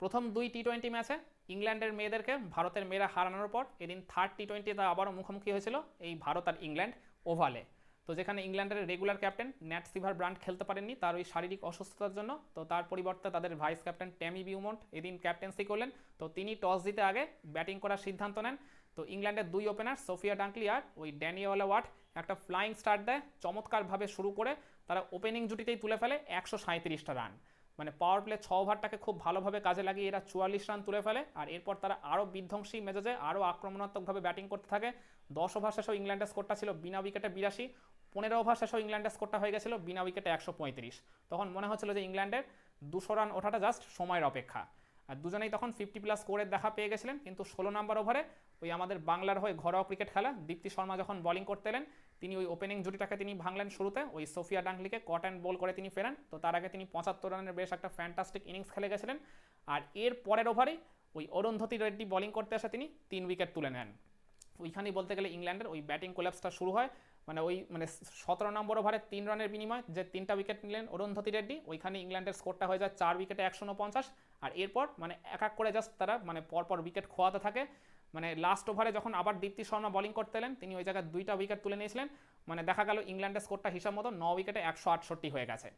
প্রথম দুই T twenty ম্যাচে ইংল্যান্ডের মেয়েদেরকে ভারতের মেয়েরা হারানোর পর এদিন থার্ড টি টোয়েন্টিতে আবারও মুখোমুখি হয়েছিল এই ভারত আর ইংল্যান্ড ওভালে। তো যেখানে ইংল্যান্ডের regular captain Nat Sciver Brunt খেলতে পারেননি, তার ওই শারীরিক অসুস্থতার জন্য, তো তার পরিবর্তে তাদের ভাইস ক্যাপ্টেন ট্যামি বিউমন্ট এদিন ক্যাপ্টেন্সি করলেন। তো তিনি টস দিতে আগে ব্যাটিং করার সিদ্ধান্ত নেন। তো ইংল্যান্ডের দুই ওপেনার সোফিয়া ডাঙ্কলি আর ওই ড্যানিওয়ালা ওয়াট একটা ফ্লাইং স্টার্ট দেয়, চমৎকারভাবে শুরু করে তারা ওপেনিং জুটিতেই তুলে ফেলে একশো রান মানে পাওয়ার প্লে ছ ওভারটাকে খুব ভালোভাবে কাজে লাগিয়ে এরা চুয়াল্লিশ রান তুলে ফেলে, আর এরপর তারা আরও বিধ্বংসী মেজাজে আরও আক্রমণাত্মকভাবে ব্যাটিং করতে থাকে। দশ ওভার শেষেও ইংল্যান্ডের স্কোরটা ছিল বিনা উইকেটে বিরাশি, পনেরো ওভার শেষেও ইংল্যান্ডের স্কোরটা হয়ে গেছিল বিনা উইকেটে একশো পঁয়ত্রিশ। তখন মনে হচ্ছিল যে ইংল্যান্ডের দুশো রান ওঠাটা জাস্ট সময়ের অপেক্ষা। আর দুজনেই তখন ফিফটি প্লাস স্কোরের দেখা পেয়ে গেছিলেন, কিন্তু ষোলো নম্বর ওভারে ওই আমাদের বাংলার হয়ে ঘরোয়া ক্রিকেট খেলা। দীপ্তি শর্মা যখন বোলিং করতে এলেন, তিনি ওই ওপেনিং জুটিটাকে তিনি ভাঙলেন শুরুতে। ওই সোফিয়া ডাংলিকে কট অ্যান্ড বল করে তিনি ফেরেন। তো তার আগে তিনি পঁচাত্তর রানের বেশ একটা ফ্যান্টাস্টিক ইনিংস খেলে গেছিলেন। আর এর পরের ওভারেই ওই অরুন্ধতি রেড্ডি বোলিং করতে এসে তিনি তিন উইকেট তুলে নেন। ওইখানেই বলতে গেলে ইংল্যান্ডের ওই ব্যাটিং কোলাপসটা শুরু হয়। মানে ওই মানে সতেরো নম্বর ওভারে তিন রানের বিনিময় যে তিনটা উইকেট নিলেন অরুন্ধতি রেড্ডি, ওইখানে ইংল্যান্ডের স্কোরটা হয়ে যায় চার উইকেটে একশো উনপঞ্চাশ। আর এরপর মানে এক এক করে জাস্ট তারা মানে পরপর উইকেট খোয়াতে থাকে। মানে লাস্ট ওভারে যখন আবার দীপ্তি শর্মা বোলিং করতে এলেন, তিনি ওই জায়গায় দুইটা উইকেট তুলে নিয়েছিলেন। মানে দেখা গেল ইংল্যান্ডের স্কোরটা হিসাব মতো ন উইকেটে একশো আটষট্টি হয়ে গেছে।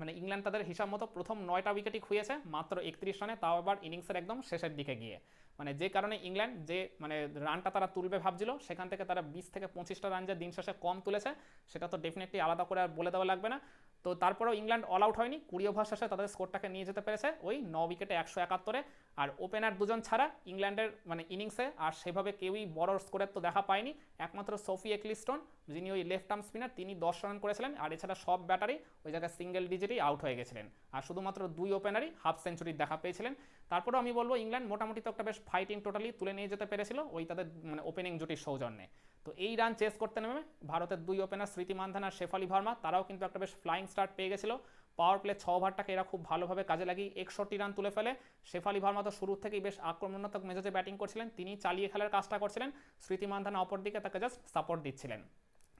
মানে ইংল্যান্ড তাদের হিসাব মতো প্রথম নয়টা উইকেটই খুঁয়েছে মাত্র একত্রিশ রানে, তাও আবার ইনিংসের একদম শেষের দিকে গিয়ে। মানে যে কারণে ইংল্যান্ড যে মানে রানটা তারা তুলবে ভাবছিল, সেখান থেকে তারা বিশ থেকে পঁচিশটা রান যে দিন শেষে কম তুলেছে, সেটা তো ডেফিনেটলি আলাদা করে আর বলে দেওয়া লাগবে না। তো তারপরেও ইংল্যান্ড অল আউট হয়নি, কুড়ি ওভার শেষে তাদের স্কোরটাকে নিয়ে যেতে পেরেছে ওই ন উইকেটে একশো একাত্তরে। আর ওপেনার দুজন ছাড়া ইংল্যান্ডের মানে ইনিংসে আর সেভাবে কেউই বড় স্কোরের তো দেখা পায়নি। একমাত্র সোফি একলিস্টন, যিনি ওই লেফট আর্ম স্পিনার তিনি দশ রান করেছিলেন। আর এছাড়া সব ব্যাটারি ওই জায়গায় সিঙ্গেল ডিজিটেই আউট হয়ে গেছিলেন। আর শুধুমাত্র দুই ওপেনারই হাফ সেঞ্চুরির দেখা পেয়েছিলেন। তারপরেও আমি বলব, ইংল্যান্ড মোটামুটি তো একটা বেশ ফাইটিং টোটালি তুলে নিয়ে যেতে পেরেছিল। ওই তাদের মানে ওপেনিং জুটির সৌজন্যে। তো এই রান চেস করতে নেমে ভারতের দুই ওপেনার স্মৃতি মান্ধান আর শেফালি ভার্মা, তারাও কিন্তু একটা বেশ ফ্লাইং স্টার্ট পেয়ে গেছিল। পাওয়ার প্লে ছ ওভারটাকে এরা খুব ভালোভাবে কাজে লাগিয়ে একষট্টি রান তুলে ফেলে। শেফালি ভার্মা তো শুরু থেকেই বেশ আক্রমণাত্মক মেজাজে ব্যাটিং করছিলেন, তিনি চালিয়ে খেলার কাজটা করছিলেন, স্মৃতি মান্ধানা অপরদিকে তাকে জাস্ট সাপোর্ট দিচ্ছিলেন।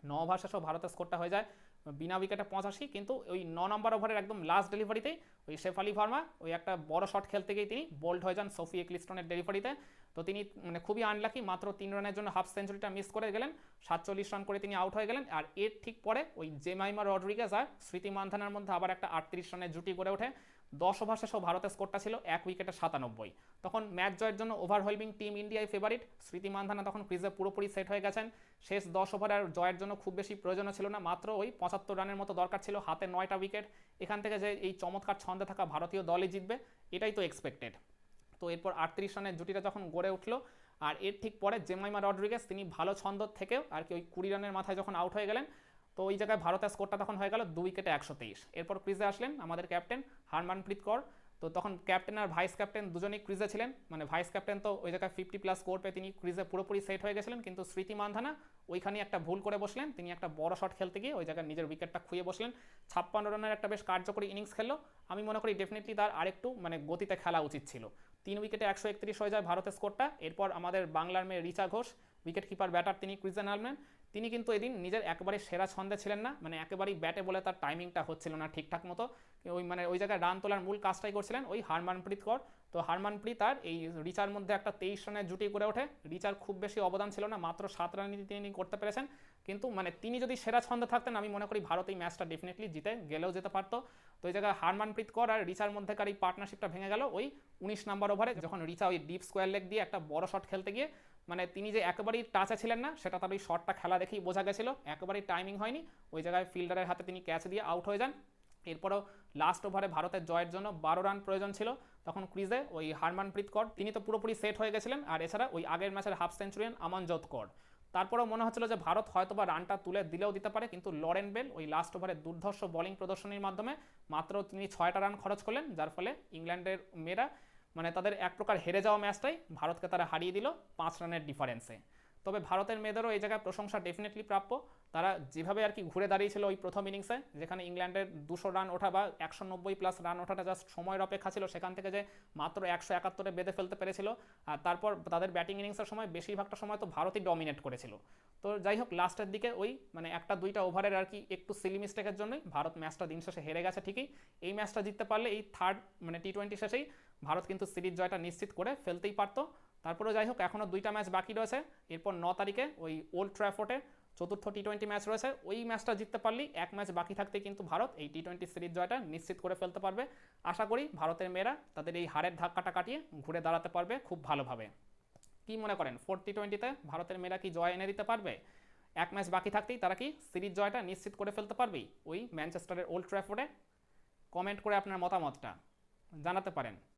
ন ওভার শেষেও ভারতের স্কোরটা হয়ে যায় বিনা উইকেটে পঁচাশি, কিন্তু ওই ন নম্বর ওভারের একদম লাস্ট ডেলিভারিতেই ওই শেফালি ভার্মা ওই একটা বড় শট খেলতে গিয়ে তিনি বোল্ড হয়ে যান সোফি এক্লিস্টনের ডেলিভারিতে তো তিনি মানে খুবই আনলাকি মাত্র তিন রানের জন্য হাফ সেঞ্চুরিটা মিস করে গেলেন, সাতচল্লিশ রান করে তিনি আউট হয়ে গেলেন, আর এর ঠিক পরে ওই জেমাইমা রড্রিগেজ আর স্মৃতি মান্ধানার মধ্যে আবার একটা আটত্রিশ রানের জুটি গড়ে ওঠে। দশ ওভার শেষেও ভারতের স্কোরটা ছিল এক উইকেটে সাতানব্বই। তখন ম্যাচ জয়ের জন্য ওভারহেলমিং টিম ইন্ডিয়ায় ফেভারিট স্মৃতি মান্ধানা তখন ক্রিজে পুরোপুরি সেট হয়ে গেছেন। শেষ দশ ওভার আর জয়ের জন্য খুব বেশি প্রয়োজন ছিল না, মাত্র ওই পঁচাত্তর রানের মতো দরকার ছিল হাতে নয়টা উইকেট এখান থেকে যে এই চমৎকার ছন্দে থাকা ভারতীয় দলই জিতবে, এটাই তো এক্সপেক্টেড তো এরপর আটত্রিশ রানের জুটিটা যখন গড়ে উঠল, আর এর ঠিক পরে জেমাইমা রড্রিগেস তিনি ভালো ছন্দ থেকেও আর কি ওই কুড়ি রানের মাথায় যখন আউট হয়ে গেলেন, তো ওই জায়গায় ভারতের স্কোরটা তখন হয়ে গেল দুই উইকেটে একশো তেইশ। এরপর ক্রিজে আসলেন আমাদের ক্যাপ্টেন হারমানপ্রীত কর। তো তখন ক্যাপ্টেন আর ভাইস ক্যাপ্টেন দুজনেই ক্রিজে ছিলেন মানে ভাইস ক্যাপ্টেন তো ওই জায়গায় ফিফটি প্লাস স্কোর পেয়ে তিনি ক্রিজে পুরোপুরি সেট হয়ে গেছিলেন, কিন্তু স্মৃতি মান্ধানা ওইখানে একটা ভুল করে বসলেন, তিনি একটা বড় শট খেলতে গিয়ে ওই জায়গায় নিজের উইকেটটা খুঁয়ে বসলেন। ছাপ্পান্ন রানের একটা বেশ কার্যকরী ইনিংস খেললো। আমি মনে করি ডেফিনেটলি তার আরেকটু মানে গতিতে খেলা উচিত ছিল। তিন উইকেটে একশো একত্রিশ হয়ে যায় ভারতের স্কোরটা এরপর আমাদের বাংলার মেয়ে Richa Ghosh wicket keeper batter তিনি ক্রিজে নামলেন তিনি কিন্তু এদিন নিজের একেবারে সেরা ছন্দে ছিলেন না মানে একেবারেই ব্যাটে বলে তার টাইমিংটা হচ্ছিল না ঠিকঠাক মতো। ওই মানে ওই জায়গায় রান তোলার মূল কাজটাই করছিলেন ওই হারমানপ্রীত কর। তো হারমানপ্রীত আর এই রিচার মধ্যে একটা তেইশ রানের জুটি করে ওঠে। রিচার খুব বেশি অবদান ছিল না, মাত্র সাত রানই তিনি করতে পেরেছেন। কিন্তু মানে তিনি যদি সেরা ছন্দে থাকতেন, আমি মনে করি ভারত এই ম্যাচটা ডেফিনেটলি জিতে গেলেও যেতে পারতো। তো এই জায়গায় হারমানপ্রীত কর আর রিচার মধ্যেকার এই পার্টনারশিপটা ভেঙে গেল ওই উনিশ নাম্বার ওভারে যখন রিচা ওই ডিপ স্কোয়ার লেগ দিয়ে একটা বড় শট খেলতে গিয়ে মানে তিনি যে একেবারেই টাচে ছিলেন না, সেটা তার ওই শটটা খেলা দেখেই বোঝা গেছিল। একেবারেই টাইমিং হয়নি, ওই জায়গায় ফিল্ডারের হাতে তিনি ক্যাচ দিয়ে আউট হয়ে যান। এরপরও লাস্ট ওভারে ভারতের জয়ের জন্য বারো রান প্রয়োজন ছিল। তখন ক্রিজে ওই হারমানপ্রীত কর, তিনি তো পুরোপুরি সেট হয়ে গেছিলেন। আর এছাড়া ওই আগের ম্যাচের হাফ সেঞ্চুরিয়ান আমানজোত কর। তারপরেও মনে হচ্ছিল যে ভারত হয়তো বা রানটা তুলে দিলেও দিতে পারে, কিন্তু লরেন বেল ওই লাস্ট ওভারে দুর্ধর্ষ বোলিং প্রদর্শনীর মাধ্যমে মাত্র তিনি ছয়টা রান খরচ করলেন, যার ফলে ইংল্যান্ডের মেয়েরা মানে তাদের এক প্রকার হেরে যাওয়া ম্যাচটাই ভারতকে তারা হারিয়ে দিল পাঁচ রানের ডিফারেন্সে তবে ভারতের মেয়েদেরও এই জায়গায় প্রশংসা ডেফিনেটলি প্রাপ্য। তারা যেভাবে আর কি ঘুরে দাঁড়িয়েছিল ওই প্রথম ইনিংসে যেখানে ইংল্যান্ডের দুশো রান ওঠা বা একশো নব্বই প্লাস রান ওঠাটা জাস্ট সময়ের অপেক্ষা ছিল, সেখান থেকে যে মাত্র একশো একাত্তরে বেঁধে ফেলতে পেরেছিল। আর তারপর তাদের ব্যাটিং ইনিংসের সময় বেশিরভাগটা সময় তো ভারতই ডমিনেট করেছিল। তো যাই হোক লাস্টের দিকে ওই মানে একটা দুইটা ওভারের আর কি একটু সিলি মিস্টেকের জন্যই ভারত ম্যাচটা দিন শেষে হেরে গেছে ঠিকই। এই ম্যাচটা জিততে পারলে এই থার্ড মানে টি টোয়েন্টি শেষেই ভারত কিন্তু সিরিজ জয়টা নিশ্চিত করে ফেলতেই পারতো। তারপরেও যাই হোক এখনও দুইটা ম্যাচ বাকি রয়েছে। এরপর ন তারিখে ওই ওল্ড ট্র্যাফোর্টে চতুর্থ টি টোয়েন্টি ম্যাচ রয়েছে। ওই ম্যাচটা জিততে পারলেই এক ম্যাচ বাকি থাকতে কিন্তু ভারত এই টি টোয়েন্টি সিরিজ জয়টা নিশ্চিত করে ফেলতে পারবে। আশা করি ভারতের মেয়েরা তাদের এই হারের ধাক্কাটা কাটিয়ে ঘুরে দাঁড়াতে পারবে খুব ভালোভাবে। কি মনে করেন? ফোর টি টোয়েন্টিতে ভারতের মেয়েরা কি জয় এনে দিতে পারবে? এক ম্যাচ বাকি থাকতেই তারা কি সিরিজ জয়টা নিশ্চিত করে ফেলতে পারবেই? ওই ম্যানচেস্টারের ওল্ড ট্র্যাফোর্ডে কমেন্ট করে আপনার মতামতটা জানাতে পারেন।